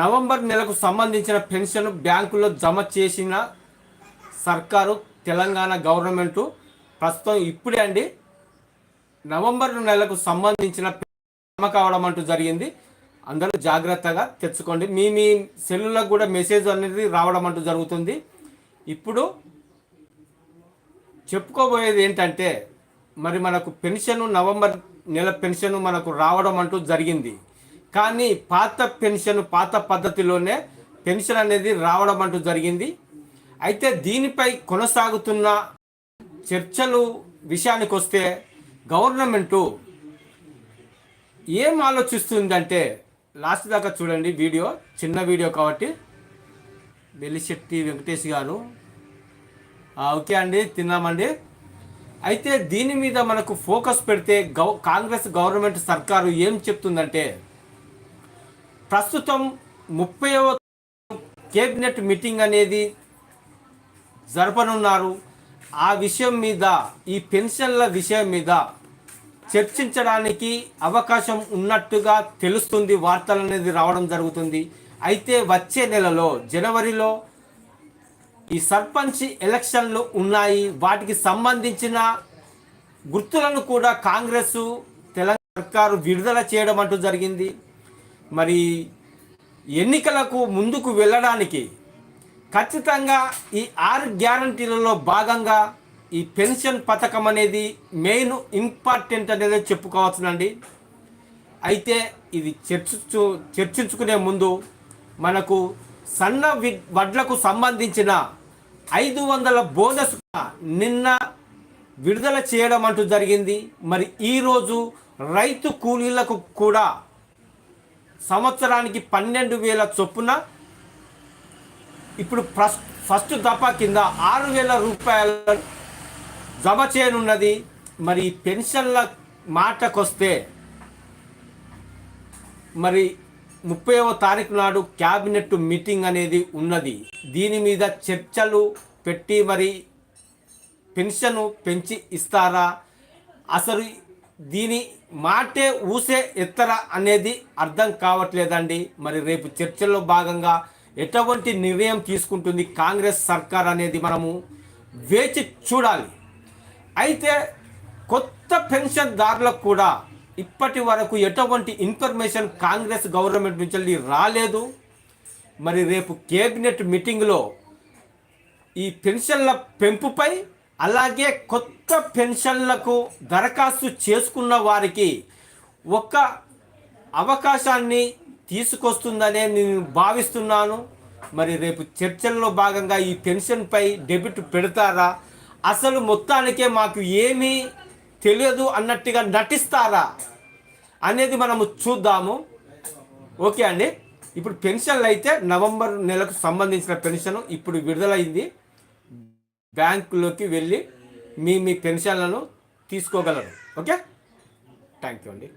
November నెలకు సంబంధించిన pension బ్యాంకులో జమ చేసిన సర్కారు తెలంగాణ గవర్నమెంటు. ప్రస్తుతం ఇప్పుడే అండి. నవంబర్ నెలకు సంబంధించిన జమ కావడం అంటూ జరిగింది. అందరూ జాగ్రత్తగా తెచ్చుకోండి. మీ మీ సెల్లులకు కూడా మెసేజ్ అనేది రావడం అంటూ జరుగుతుంది. ఇప్పుడు చెప్పుకోబోయేది ఏంటంటే మరి మనకు పెన్షన్ నవంబర్ నెల పెన్షన్ మనకు రావడం అంటూ జరిగింది. కానీ పాత పెన్షన్ పాత పద్ధతిలోనే పెన్షన్ అనేది రావడం అంటూ జరిగింది. అయితే దీనిపై కొనసాగుతున్న చర్చలు విషయానికి వస్తే గవర్నమెంటు ఏం ఆలోచిస్తుందంటే లాస్ట్ దాకా చూడండి వీడియో చిన్న వీడియో కాబట్టి. వెలిశెట్టి వెంకటేష్ గారు. ఓకే అండి తిన్నామండి. అయితే దీని మీద మనకు ఫోకస్ పెడితే గౌ కాంగ్రెస్ గవర్నమెంట్ సర్కారు ఏం చెప్తుందంటే ప్రస్తుతం ముప్పైవ కేబినెట్ మీటింగ్ అనేది జరపనున్నారు. ఆ విషయం మీద ఈ పెన్షన్ల విషయం మీద చర్చించడానికి అవకాశం ఉన్నట్టుగా తెలుస్తుంది వార్తలు అనేది రావడం జరుగుతుంది. అయితే వచ్చే నెలలో జనవరిలో ఈ సర్పంచ్ ఎలక్షన్లు ఉన్నాయి. వాటికి సంబంధించిన గుర్తులను కూడా కాంగ్రెస్ తెలంగాణ సర్కారు విడుదల చేయడం అంటూ జరిగింది. మరి ఎన్నికలకు ముందుకు వెళ్ళడానికి ఖచ్చితంగా ఈ ఆరు గ్యారంటీలలో భాగంగా ఈ పెన్షన్ పథకం అనేది మెయిన్ ఇంపార్టెంట్ అనేది చెప్పుకోవచ్చునండి అయితే ఇది చర్చించు చర్చించుకునే ముందు మనకు సన్న వి వడ్లకు సంబంధించిన ఐదు వందల బోనస్ నిన్న విడుదల చేయడం అంటూ జరిగింది. మరి ఈరోజు రైతు కూలీలకు కూడా సంవత్సరానికి పన్నెండు వేల చొప్పున ఇప్పుడు ఫస్ట్ ఫస్ట్ దఫా కింద ఆరు వేల రూపాయల జమ చేయనున్నది. మరి పెన్షన్ల మాటకొస్తే మరి ముప్పైవ తారీఖు నాడు క్యాబినెట్ మీటింగ్ అనేది ఉన్నది. దీని మీద చర్చలు పెట్టి మరి పెన్షన్ పెంచి ఇస్తారా? అసలు దీని మాటే ఊసే ఎత్తర అనేది అర్థం కావట్లేదండి. మరి రేపు చర్చల్లో భాగంగా ఎటువంటి నిర్ణయం తీసుకుంటుంది కాంగ్రెస్ సర్కార్ అనేది మనము వేచి చూడాలి. అయితే కొత్త పెన్షన్దారులకు కూడా ఇప్పటి వరకు ఎటువంటి ఇన్ఫర్మేషన్ కాంగ్రెస్ గవర్నమెంట్ నుంచి వెళ్ళి రాలేదు. మరి రేపు కేబినెట్ మీటింగ్లో ఈ పెన్షన్ల పెంపుపై అలాగే కొత్త పెన్షన్లకు దరఖాస్తు చేసుకున్న వారికి ఒక అవకాశాన్ని తీసుకొస్తుందనే నేను భావిస్తున్నాను. మరి రేపు చర్చల్లో భాగంగా ఈ పెన్షన్పై డెబిట్ పెడతారా? అసలు మొత్తానికే మాకు ఏమీ తెలియదు అన్నట్టుగా నటిస్తారా అనేది మనము చూద్దాము. ఓకే అండి. ఇప్పుడు పెన్షన్లు అయితే నవంబర్ నెలకు సంబంధించిన పెన్షన్ ఇప్పుడు విడుదలైంది. బ్యాంకులోకి వెళ్ళి మీ మీ పెన్షన్లను తీసుకోగలరు. ఓకే? థ్యాంక్ యూ అండి.